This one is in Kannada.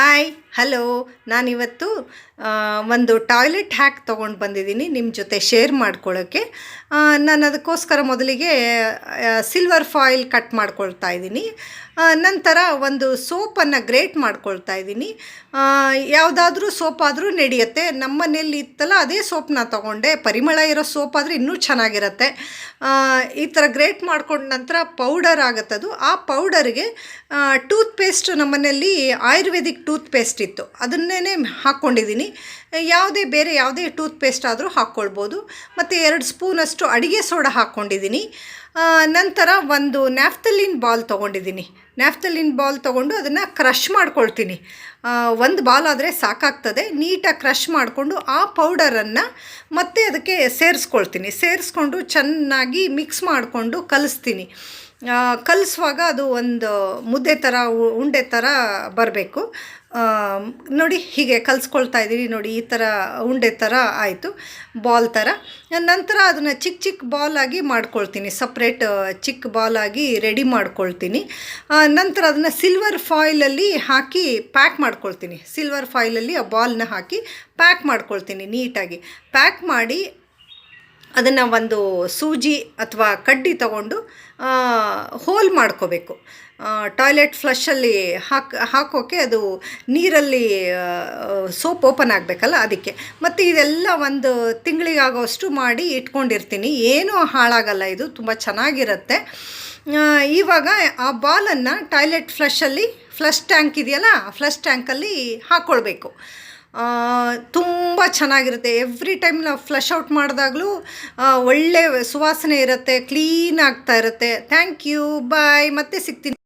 Hi. ಹಲೋ, ನಾನಿವತ್ತು ಒಂದು ಟಾಯ್ಲೆಟ್ ಹ್ಯಾಕ್ ತೊಗೊಂಡು ಬಂದಿದ್ದೀನಿ ನಿಮ್ಮ ಜೊತೆ ಶೇರ್ ಮಾಡ್ಕೊಳ್ಳೋಕ್ಕೆ ನಾನು ಅದಕ್ಕೋಸ್ಕರ ಮೊದಲಿಗೆ ಸಿಲ್ವರ್ ಫಾಯಿಲ್ ಕಟ್ ಮಾಡ್ಕೊಳ್ತಾ ಇದ್ದೀನಿ. ನಂತರ ಒಂದು ಸೋಪನ್ನು ಗ್ರೇಟ್ ಮಾಡ್ಕೊಳ್ತಾ ಇದ್ದೀನಿ. ಯಾವುದಾದ್ರೂ ಸೋಪಾದರೂ ನಡೆಯುತ್ತೆ. ನಮ್ಮ ಮನೇಲಿ ಇತ್ತಲ್ಲ, ಅದೇ ಸೋಪ್ನ ತೊಗೊಂಡೆ. ಪರಿಮಳ ಇರೋ ಸೋಪ್ ಆದರೆ ಇನ್ನೂ ಚೆನ್ನಾಗಿರುತ್ತೆ. ಈ ಥರ ಗ್ರೇಟ್ ಮಾಡ್ಕೊಂಡ ನಂತರ ಪೌಡರ್ ಆಗುತ್ತದು. ಆ ಪೌಡರ್ಗೆ ಟೂತ್ ಪೇಸ್ಟ್ ನಮ್ಮನೇಲಿ ಆಯುರ್ವೇದಿಕ್ ಟೂತ್ ಪೇಸ್ಟ್ ಇತ್ತು. ಅದನ್ನೇ ಹಾಕ್ಕೊಂಡಿದ್ದೀನಿ. ಯಾವುದೇ ಬೇರೆ ಯಾವುದೇ ಟೂತ್ ಪೇಸ್ಟ್ ಆದರೂ ಹಾಕ್ಕೊಳ್ಬೋದು. ಮತ್ತು ಎರಡು ಸ್ಪೂನಷ್ಟು ಅಡುಗೆ ಸೋಡಾ ಹಾಕ್ಕೊಂಡಿದ್ದೀನಿ. ನಂತರ ಒಂದು ನ್ಯಾಫ್ತಲಿನ್ ಬಾಲ್ ತೊಗೊಂಡಿದ್ದೀನಿ. ನ್ಯಾಫ್ತಲಿನ್ ಬಾಲ್ ತೊಗೊಂಡು ಅದನ್ನು ಕ್ರಷ್ ಮಾಡ್ಕೊಳ್ತೀನಿ. ಒಂದು ಬಾಲ್ ಆದರೆ ಸಾಕಾಗ್ತದೆ. ನೀಟಾಗಿ ಕ್ರಷ್ ಮಾಡಿಕೊಂಡು ಆ ಪೌಡರನ್ನು ಮತ್ತೆ ಅದಕ್ಕೆ ಸೇರಿಸ್ಕೊಳ್ತೀನಿ. ಸೇರಿಸ್ಕೊಂಡು ಚೆನ್ನಾಗಿ ಮಿಕ್ಸ್ ಮಾಡಿಕೊಂಡು ಕಲಿಸ್ತೀನಿ. ಕಲಿಸುವಾಗ ಅದು ಒಂದು ಮುದ್ದೆ ಥರ ಉಂಡೆ ಥರ ಬರಬೇಕು. ನೋಡಿ ಹೀಗೆ ಕಲಿಸ್ಕೊಳ್ತಾ ಇದ್ದೀನಿ ನೋಡಿ, ಈ ಥರ ಉಂಡೆ ಥರ ಆಯಿತು, ಬಾಲ್ ಥರ ನಂತರ ಅದನ್ನು ಚಿಕ್ಕ ಚಿಕ್ಕ ಬಾಲ್ ಆಗಿ ಮಾಡ್ಕೊಳ್ತೀನಿ. ಸಪ್ರೇಟ್ ಚಿಕ್ಕ ಬಾಲ್ ಆಗಿ ರೆಡಿ ಮಾಡ್ಕೊಳ್ತೀನಿ. ನಂತರ ಅದನ್ನು ಸಿಲ್ವರ್ ಫಾಯಿಲಲ್ಲಿ ಹಾಕಿ ಪ್ಯಾಕ್ ಮಾಡ್ಕೊಳ್ತೀನಿ. ಸಿಲ್ವರ್ ಫಾಯಿಲಲ್ಲಿ ಆ ಬಾಲ್ನ ಹಾಕಿ ಪ್ಯಾಕ್ ಮಾಡ್ಕೊಳ್ತೀನಿ ನೀಟಾಗಿ. ಪ್ಯಾಕ್ ಮಾಡಿ ಅದನ್ನು ಒಂದು ಸೂಜಿ ಅಥವಾ ಕಡ್ಡಿ ತಗೊಂಡು ಹೋಲ್ ಮಾಡ್ಕೋಬೇಕು. ಟಾಯ್ಲೆಟ್ ಫ್ಲಶಲ್ಲಿ ಹಾಕಿ ಹಾಕೋಕ್ಕೆ ಅದು ನೀರಲ್ಲಿ ಸೋಪ್ ಓಪನ್ ಆಗಬೇಕಲ್ಲ ಅದಕ್ಕೆ. ಮತ್ತು ಇದೆಲ್ಲ ಒಂದು ತಿಂಗಳಿಗಾಗೋಷ್ಟು ಮಾಡಿ ಇಟ್ಕೊಂಡಿರ್ತೀನಿ. ಏನೂ ಹಾಳಾಗಲ್ಲ ಇದು, ತುಂಬ ಚೆನ್ನಾಗಿರುತ್ತೆ. ಇವಾಗ ಆ ಬಾಲನ್ನು ಟಾಯ್ಲೆಟ್ ಫ್ಲಶಲ್ಲಿ, ಫ್ಲಶ್ ಟ್ಯಾಂಕ್ ಇದೆಯಲ್ಲ, ಫ್ಲಶ್ ಟ್ಯಾಂಕಲ್ಲಿ ಹಾಕ್ಕೊಳ್ಬೇಕು ತುಂಬ ಚೆನ್ನಾಗಿರುತ್ತೆ. ಎವ್ರಿ ಟೈಮ್ ನಾವು ಫ್ಲಶ್ ಔಟ್ ಮಾಡಿದಾಗಲೂ ಒಳ್ಳೆ ಸುವಾಸನೆ ಇರುತ್ತೆ, ಕ್ಲೀನ್ ಆಗ್ತಾ ಇರುತ್ತೆ. ಥ್ಯಾಂಕ್ ಯು, ಬಾಯ್, ಮತ್ತೆ ಸಿಗ್ತೀನಿ.